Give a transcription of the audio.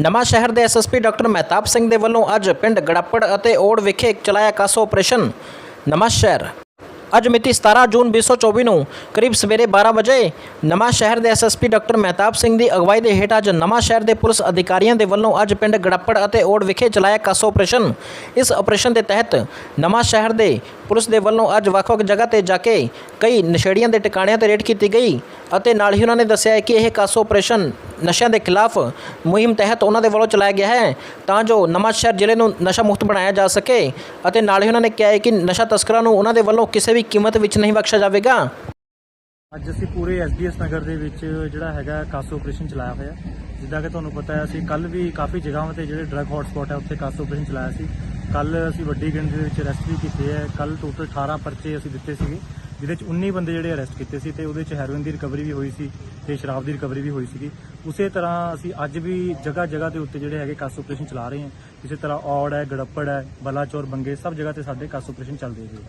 ਨਵਾਂ ਸ਼ਹਿਰ ਦੇ SSP doctor Mehtab Singh ਦੇ ਵੱਲੋਂ ਅੱਜ ਪਿੰਡ ਗੜੱਪੜ ਅਤੇ ਓੜ ਵਿਖੇ ਚਲਾਇਆ ਕਾਸੋ ਆਪਰੇਸ਼ਨ। ਨਵਾਂ ਸ਼ਹਿਰ। ਅੱਜ ਮਿਤੀ 17 ਜੂਨ 2024 ਨੂੰ ਕਰੀਬ ਸਵੇਰੇ 12 ਵਜੇ ਨਵਾਂ ਸ਼ਹਿਰ ਦੇ ਐਸਐਸਪੀ ਡਾਕਟਰ ਮਹਿਤਾਬ ਸਿੰਘ ਦੀ ਅਗਵਾਈ ਦੇ ਹੇਠ ਅੱਜ ਨਵਾਂ ਸ਼ਹਿਰ ਦੇ ਪੁਲਿਸ ਅਧਿਕਾਰੀਆਂ ਦੇ ਵੱਲੋਂ ਅੱਜ ਪਿੰਡ ਗੜੱਪੜ ਅਤੇ ਓੜ ਵਿਖੇ ਚਲਾਇਆ ਕਾਸੋ ਆਪਰੇਸ਼ਨ। ਇਸ ਆਪਰੇਸ਼ਨ ਦੇ ਤਹਿਤ ਨਵਾਂ ਸ਼ਹਿਰ ਦੇ ਪੁਲਿਸ ਦੇ ਵੱਲੋਂ ਅੱਜ ਵੱਖ-ਵੱਖ ਜਗ੍ਹਾ ਤੇ ਜਾ ਕੇ ਕਈ ਨਸ਼ੇੜੀਆਂ ਦੇ ਟਿਕਾਣਿਆਂ ਤੇ ਰੇਡ ਕੀਤੀ ਗਈ। ਅਤੇ ਨਾਲ ਹੀ ਉਹਨਾਂ ਨੇ ਦੱਸਿਆ ਹੈ ਕਿ ਇਹ ਕਾਸੋ ਆਪਰੇਸ਼ਨ ਨਸ਼ਿਆਂ ਦੇ ਖਿਲਾਫ ਮੁਹਿੰਮ ਤਹਿਤ ਉਹਨਾਂ ਦੇ ਵੱਲੋਂ ਚਲਾਇਆ ਗਿਆ ਹੈ, ਤਾਂ ਜੋ ਨਵਾਂਸ਼ਹਿਰ ਜ਼ਿਲ੍ਹੇ ਨੂੰ ਨਸ਼ਾ ਮੁਕਤ ਬਣਾਇਆ ਜਾ ਸਕੇ ਅਤੇ ਨਾਲ ਹੀ ਉਹਨਾਂ ਨੇ ਕਿਹਾ ਹੈ ਕਿ ਨਸ਼ਾ ਤਸਕਰਾਂ ਨੂੰ ਉਹਨਾਂ ਦੇ ਵੱਲੋਂ ਕਿਸੇ ਵੀ ਕੀਮਤ ਵਿੱਚ ਨਹੀਂ ਬਖਸ਼ਿਆ ਜਾਵੇਗਾ। ਅੱਜ ਅਸੀਂ ਪੂਰੇ ਐਸਡੀਐਸ ਨਗਰ ਦੇ ਵਿੱਚ ਜਿਹੜਾ ਹੈਗਾ ਕਾਸੋ ਆਪਰੇਸ਼ਨ ਚਲਾਇਆ ਹੋਇਆ। ਜਿੱਦਾਂ ਕਿ ਤੁਹਾਨੂੰ ਪਤਾ ਹੈ, ਅਸੀਂ ਕੱਲ ਵੀ ਕਾਫੀ ਜਗ੍ਹਾਵਾਂ ਤੇ ਜਿਹੜੇ ਡਰੱਗ ਹੌਟਸਪੌਟ ਹੈ, ਉੱਥੇ ਕਾਸੋ ਆਪਰੇਸ਼ਨ ਚਲਾਇਆ ਸੀ। ਕੱਲ ਅਸੀਂ ਵੱਡੀ ਗਿਣਤੀ ਦੇ ਵਿੱਚ ਅਰੈਸਟ ਵੀ ਕੀਤੇ ਹੈ। ਕੱਲ ਟੋਟਲ 18 ਪਰਚੇ ਅਸੀਂ ਦਿੱਤੇ ਸੀਗੇ। ਜਿਹਦੇ 'ਚ 19 ਬੰਦੇ ਜਿਹੜੇ ਅਰੈਸਟ ਕੀਤੇ ਸੀ ਤੇ ਉਹਦੇ 'ਚ ਹੈਰੋਇਨ ਦੀ ਰਿਕਵਰੀ ਵੀ ਹੋਈ ਸੀ ਤੇ ਸ਼ਰਾਬ ਦੀ ਰਿਕਵਰੀ ਵੀ ਹੋਈ ਸੀਗੀ। ਉਸੇ ਤਰ੍ਹਾਂ ਅਸੀਂ ਅੱਜ ਵੀ ਜਗ੍ਹਾ ਜਗ੍ਹਾ ਦੇ ਉੱਤੇ ਜਿਹੜੇ ਹੈਗੇ ਕਾਸੋ ਆਪਰੇਸ਼ਨ ਚਲਾ ਰਹੇ ਹਾਂ। ਇਸੇ ਤਰ੍ਹਾਂ ਔੜ ਹੈ, ਗੜੱਪੜ ਹੈ, ਬਲਾਚੌਰ, ਬੰਗੇ, ਸਭ ਜਗ੍ਹਾ ਤੇ ਸਾਡੇ ਕਾਸੋ ਆਪਰੇਸ਼ਨ ਚੱਲਦੇ ਰਹੇ